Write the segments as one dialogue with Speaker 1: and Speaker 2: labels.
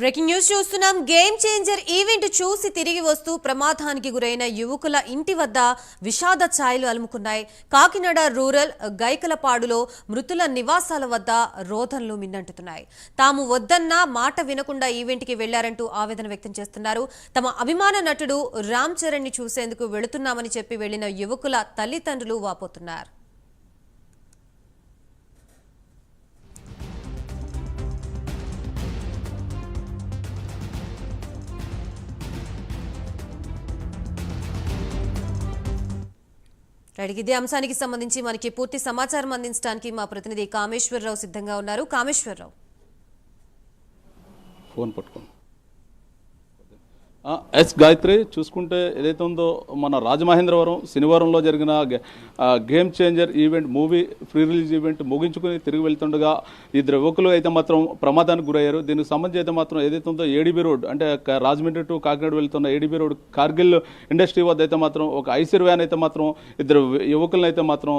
Speaker 1: Breaking news చూస్తున్నాం. Game changer event చూసి తిరిగి వస్తూ ప్రమాదానికి గురైన యువకుల ఇంటి వద్ద విషాద ఛాయలు అలుముకున్నాయి. కాకినాడ రూరల్ గైకలపాడులో మృతుల నివాసాల వద్ద రోధనలు మిన్నంటున్నాయి తాము వద్దన్న మాట వినకుండా ఈవెంట్కి వెళ్ళారంటూ ఆవేదన వ్యక్తం చేస్తున్నారు. తమ అభిమాన నటుడు రామ్ చరణ్ని చూసేందుకు వెళుతున్నామని చెప్పి వెళ్ళిన యువకుల తల్లిదండ్రులు వాపోతున్నారు. రైట్ ఇదే అంశానికి సంబంధించి మనకి పూర్తి సమాచారం అందించడానికి మా ప్రతినిధి కామేశ్వరరావు సిద్ధంగా ఉన్నారు. కామేశ్వరరావు.
Speaker 2: ఫోన్ పట్టుకోండి. ఎస్ గాయత్రి చూసుకుంటే ఏదైతే ఉందో మన రాజమహేంద్రవరం శనివారంలో జరిగిన గే- game changer event movie pre release event ముగించుకుని తిరిగి వెళ్తుండగా ఇద్దరు యువకులు అయితే మాత్రం ప్రమాదానికి గురయ్యారు. దీనికి సంబంధించి అయితే మాత్రం ఏదైతే ఉందో ఏడీబీ రోడ్ అంటే రాజమండ్రి టు కాకినాడ వెళ్తున్న ఏడీబీ రోడ్ కార్గిల్ ఇండస్ట్రీ వద్ద అయితే మాత్రం ఒక ఐసర్ వ్యాన్ అయితే మాత్రం ఇద్దరు యువకులను అయితే మాత్రం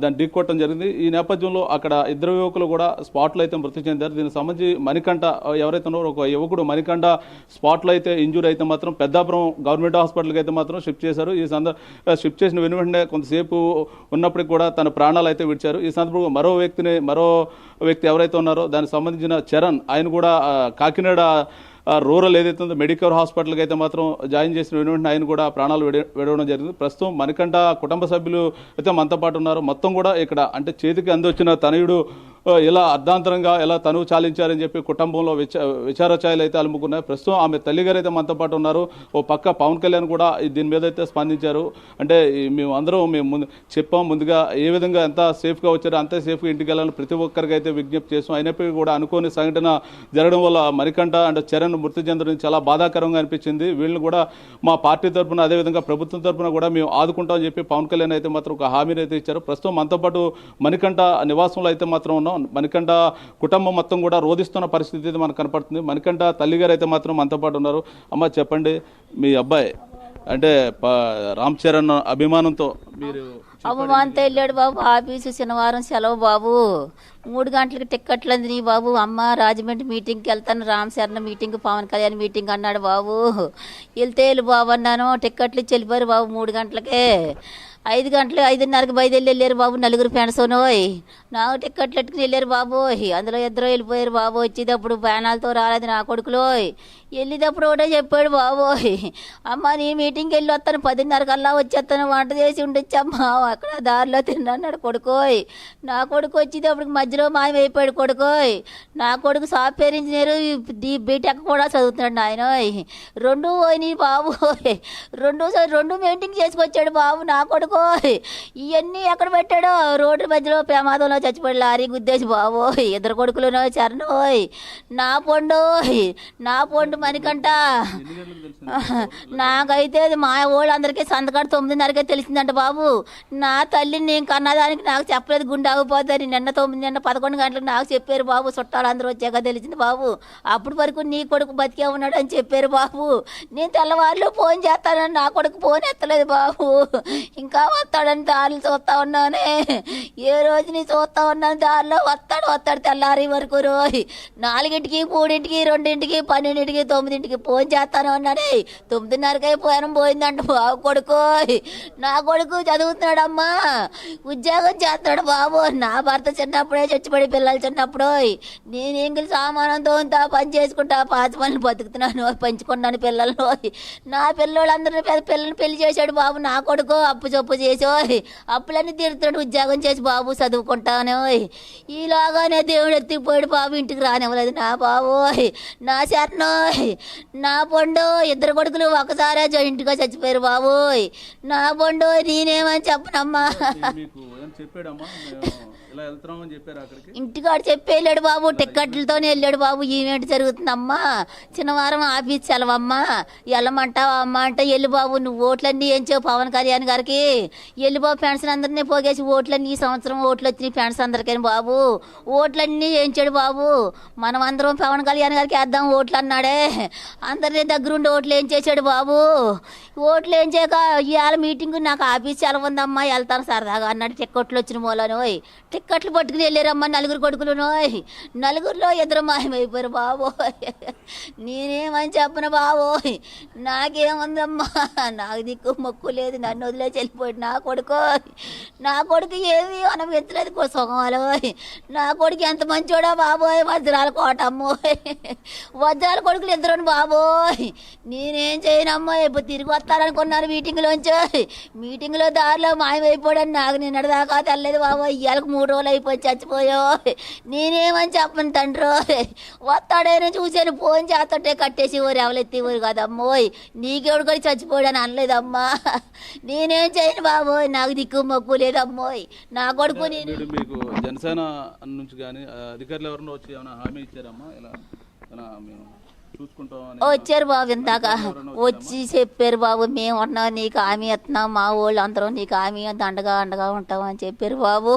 Speaker 2: దాన్ని ఢీకొట్టడం జరిగింది. ఈ నేపథ్యంలో అక్కడ ఇద్దరు యువకులు కూడా స్పాట్లో అయితే మృతి చెందారు. దీనికి సంబంధించి మణికంఠ ఎవరైతే ఉన్నారో ఒక యువకుడు మణికంఠ స్పాట్లో అయితే ఇంజూర్ అయితే మాత్రం పెద్దాపురం గవర్నమెంట్ హాస్పిటల్కి అయితే మాత్రం షిఫ్ట్ చేశారు. ఈ సందర్భ షిఫ్ట్ చేసిన వెను వెంటనే కొంతసేపు ఉన్నప్పటికీ కూడా తన ప్రాణాలు అయితే విడిచారు. ఈ సందర్భంగా మరో వ్యక్తిని మరో వ్యక్తి ఎవరైతే ఉన్నారో దానికి సంబంధించిన చరణ్ ఆయన కూడా కాకినాడ రూరల్ ఏదైతే ఉందో మెడికల్ హాస్పిటల్కి అయితే మాత్రం జాయిన్ చేసిన వెను వెంటనే ఆయన కూడా ప్రాణాలు విడవడం జరిగింది. ప్రస్తుతం మణికంఠ కుటుంబ సభ్యులు అయితే మనతో పాటు ఉన్నారు. మొత్తం కూడా ఇక్కడ అంటే చేతికి అందొచ్చిన తనయుడు ఎలా ఇలా అర్ధాంతరంగా ఎలా తనువు చాలించారని చెప్పి కుటుంబంలో విచ విచారచాయలు అయితే అలుముకున్నాయి. ప్రస్తుతం ఆమె తల్లిగారు అయితే మనతో పాటు ఉన్నారు. ఓ పక్క పవన్ కళ్యాణ్ కూడా దీని మీద అయితే స్పందించారు. అంటే మేము అందరం మేము ముందు చెప్పాం ముందుగా ఏ విధంగా ఎంత సేఫ్గా వచ్చారో అంతే సేఫ్గా ఇంటికి వెళ్ళాలని ప్రతి ఒక్కరికి అయితే విజ్ఞప్తి చేసాం. అయినప్పటికీ కూడా అనుకోని సంఘటన జరగడం వల్ల మరికంట అంటే చరణ్ మృతి చెందడం చాలా బాధాకరంగా అనిపించింది. వీళ్ళని కూడా మా పార్టీ తరఫున అదేవిధంగా ప్రభుత్వం తరఫున కూడా మేము ఆదుకుంటామని చెప్పి పవన్ కళ్యాణ్ అయితే మాత్రం ఒక హామీని అయితే ఇచ్చారు. ప్రస్తుతం మనతో పాటు మణికంఠ నివాసంలో అయితే మాత్రం ఉన్నాం. మణికంఠ కుటుంబం మొత్తం కూడా రోధిస్తున్న పరిస్థితి అయితే మనకు కనపడుతుంది. మణికంఠ తల్లిగారు అయితే మాత్రం మనతో పాటు ఉన్నారు. అమ్మ చెప్పండి మీ అబ్బాయి అంటే రామ్ చరణ్ అభిమానంతో మీరు
Speaker 3: అభిమానంతో వెళ్ళాడు బాబు. ఆఫీసు శనివారం సెలవు బాబు. మూడు గంటలకు టిక్కెట్లు అంది బాబు. అమ్మ రాజమండ్రి మీటింగ్కి వెళ్తాను. రామ్ చరణ్ మీటింగ్ పవన్ కళ్యాణ్ మీటింగ్ అన్నాడు బాబు. వెళ్తే వెళ్ళు బాబు అన్నాను. టిక్కెట్లు చెల్లిపోయారు బాబు మూడు గంటలకే. ఐదు గంటలు ఐదున్నరకు బయలుదేరి వెళ్ళారు బాబు నలుగురు ఫ్రెండ్స్నోయ్ నాకు టిక్కెట్లు ఎట్టుకుని వెళ్ళారు బాబోయ్. అందులో ఇద్దరు వెళ్ళిపోయారు బాబు. వచ్చేటప్పుడు ప్యానాలతో రాలేదు నా కొడుకులోయ్. వెళ్ళేటప్పుడు ఒకటే చెప్పాడు బాబోయ్. అమ్మ నీ మీటింగ్కి వెళ్ళి వస్తాను. పదిన్నర కల్లా వచ్చేస్తాను. వంట చేసి ఉండొచ్చమ్మా అక్కడ దారిలో తిన్నాడు కొడుకోయ్. నా కొడుకు వచ్చేటప్పుడు మధ్యలో మాయమైపోయాడు కొడుకోయ్. నా కొడుకు సాఫ్ట్వేర్ ఇంజనీర్ డి బీటెక్ కూడా చదువుతున్నాడు నాయనోయ్. రెండు పోయినాయి బాబు రెండు రెండు మీటింగ్ చేసుకొచ్చాడు బాబు. నా కొడుకు కొడుకోయ్ ఇవన్నీ ఎక్కడ పెట్టాడో? రోడ్డు మధ్యలో ప్రమాదంలో చచ్చిపోయాడు లారీ గుద్దేసి బాబోయ్ ఇద్దరు కొడుకులునో చరణోయ్ నా పొండోయ్ నా పొండు మణికంట నాకైతే అది మా వాళ్ళందరికీ సంతకాడు తొమ్మిదిన్నరకే తెలిసిందంట బాబు. నా తల్లిని నేను కన్నదానికి నాకు చెప్పలేదు గుండె ఆగిపోతుంది నిన్న తొమ్మిది నిన్న పదకొండు గంటలకు నాకు చెప్పారు బాబు. చుట్టాలు అందరూ వచ్చాక తెలిసింది బాబు. అప్పటి వరకు నీ కొడుకు బతికే ఉన్నాడు అని చెప్పారు బాబు. నేను తెల్లవారులు ఫోన్ చేస్తానని నా కొడుకు ఫోన్ ఎత్తలేదు బాబు. ఇంకా వస్తాడని దారులు చూస్తా ఉన్నానే. ఏ రోజు నీ చూస్తా ఉన్నాను దారిలో? వస్తాడు వస్తాడు తెల్లారి వరకు రోజు నాలుగింటికి మూడింటికి రెండింటికి పన్నెండింటికి తొమ్మిదింటికి ఫోన్ చేస్తాను అన్నాడే. తొమ్మిదిన్నరకి పోయాను పోయిందంట బాబు కొడుకు. నా కొడుకు చదువుతున్నాడమ్మా. ఉద్యోగం చేస్తున్నాడు బాబు. నా భర్త చిన్నప్పుడే చచ్చిపడి పిల్లలు చిన్నప్పుడు నేను ఎంగిలి సామానంతో తోంతా పని చేసుకుంటా పాత పనులు బతుకుతున్నాను పంచుకున్నాను పిల్లలు నా పిల్లలందరినీ పెద్ద పిల్లల్ని పెళ్ళి చేశాడు బాబు నా కొడుకు. అప్పు చొప్పు అప్పు చేసి అప్పులన్నీ తీరుతున్నాడు ఉద్యోగం చేసి బాబు చదువుకుంటాను ఈలాగానే దేవుడు ఎత్తిపోయాడు బాబు ఇంటికి రానివ్వలేదు. నా బాబు నా శరణోయ్ నా పండు ఇద్దరు కొడుకులు ఒకసారే ఇంటిగా చచ్చిపోయారు బాబోయ్ నా పండు నేనేమని చెప్పనమ్మా.
Speaker 2: చెప్పాడమ్మా? ఇలా వెళ్తున్నామని చెప్పారు అక్కడికి?
Speaker 3: ఇంటికాడ చెప్పి వెళ్ళాడు బాబు టిక్కెట్లతోనే వెళ్ళాడు బాబు ఈవెంట్ జరుగుతుందమ్మా? చిన్నవారం ఆఫీస్ సెలవమ్మా వెళ్ళమంటావా అమ్మా అంటే వెళ్ళి బాబు నువ్వు ఓట్లన్నీ ఏంచావు పవన్ కళ్యాణ్ గారికి? వెళ్ళి బాబు పెన్షన్ అందరినీ పోగేసి ఓట్లన్నీ ఈ సంవత్సరం ఓట్లు వచ్చినాయి పెన్షన్ అందరికీ బాబు. ఓట్లన్నీ ఏంచాడు బాబు. మనం అందరం పవన్ కళ్యాణ్ గారికి వేద్దాం ఓట్లు అన్నాడే అందరినీ దగ్గరుండి ఓట్లు ఏం చేశాడు బాబు? ఓట్లు ఏం చేయక ఇవాళ మీటింగ్ నాకు ఆఫీస్ సెలవు ఉందమ్మా వెళ్తాను సరదాగా అన్నాడు. టిక్కెట్లు వచ్చిన మూలను కట్లు పట్టుకుని వెళ్ళారమ్మా నలుగురు కొడుకులు నలుగురిలో ఇద్దరు మాయమైపోయారు బాబోయ్ నేనేమని చెప్పను బాబోయ్ నాకేముందమ్మా? నాకు దిక్కు మొక్కు లేదు. నన్ను వదిలేసి వెళ్ళిపోయాడు నా కొడుకు. నా కొడుకు ఏమి అనుభవించలేదు సుఖమాలో నా కొడుకు ఎంత మంచోడా బాబోయ్ వజ్రాల కోట అమ్మో. వజ్రాల కొడుకులు ఇద్దరు బాబోయ్ నేనేం చేయనమ్మా? ఇప్పుడు తిరిగి వస్తారనుకున్నాను మీటింగ్లోంచి మీటింగ్లో దారిలో మాయమైపోయాడని నాకు నిన్నటిదాకా తెల్లలేదు బాబోయ్ ఇవాళకి మూడు రోజులు అయిపోయి చచ్చిపోయా. నేనేమని చెప్పను తండ్రి. వస్తాడేనో చూశాను ఫోన్ చేస్తుంటే కట్టేసి ఊరు ఎవరెత్తి ఊరు కదమ్మోయ్ నీకెవడు కూడా చచ్చిపోయాడని అనలేదమ్మా. నేనేం చేయను బాబోయ్ నాకు దిక్కు మొక్కు లేదమ్మోయ్ నా కొడుకు నేను.
Speaker 2: మీకు జనసేన నుంచి కానీ అధికారులు ఎవరైనా వచ్చి ఏమైనా హామీ ఇచ్చారమ్మా? ఇలా
Speaker 3: వచ్చారు బాబు ఇందాక. వచ్చి చెప్పారు బాబు మేము ఉన్నాం నీకు హామీ ఇస్తున్నాం మా వాళ్ళు అందరం నీకు హామీ అండగా అండగా ఉంటాం అని చెప్పారు బాబు.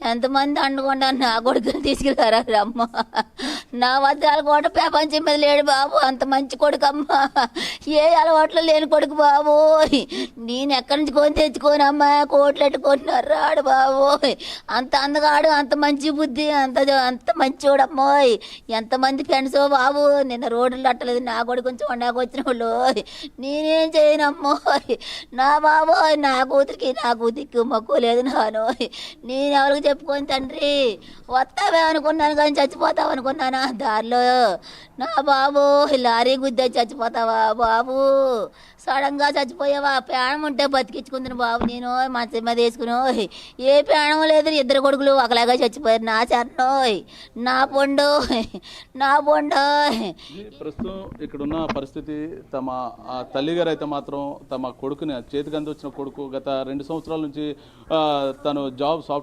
Speaker 3: ఎంతమంది అండకుండా నా కొడుకుని తీసుకెళ్ళారా అమ్మ నా వద్దాల కూడా ప్రపంచం మీద లేడు బాబు అంత మంచి కొడుకు ఏ అలవాట్లు లేని కొడుకు బాబు నేను ఎక్కడి నుంచి కొని తెచ్చుకోనమ్మా కోట్లు ఎట్టుకుంటున్నారు? రాడు బాబు అంత అందగాడు అంత మంచి బుద్ధి అంత అంత మంచోడమ్మోయ్. ఎంతమంది ఫ్రెండ్స్ బాబు నిన్న రోడ్లు అట్టలేదు నా కొడుకుని కొంచెం వండాకు వచ్చిన వాళ్ళు నేనేం చేయనమ్మో నా బాబోయ్ నా కూతురికి నా కూతురికి మక్కువ లేదు నాను నేను ఎవరికి చెప్పుకొని తండ్రి వస్తావే అనుకున్నాను కానీ చచ్చిపోతావు అనుకున్నానా? దారిలో నా బాబు లారీ గుద్దే చచ్చిపోతావా బాబు? సడన్గా చచ్చిపోయావా? ప్రాణం ఉంటే బతికించుకుందిన బాబు నేను మంచం మీద వేసుకుని ఏ ప్రాణం లేదు ఇద్దరు కొడుకులు ఒకలాగా చచ్చిపోయారు నా చరణోయ్ నా పొండు నా
Speaker 2: పొండు. ప్రస్తుతం ఇక్కడున్న పరిస్థితి తమ ఆ తల్లిగారు అయితే మాత్రం తమ కొడుకుని చేతికి అంది వచ్చిన కొడుకు గత రెండు సంవత్సరాల నుంచి తను జాబ్ సాఫ్ట్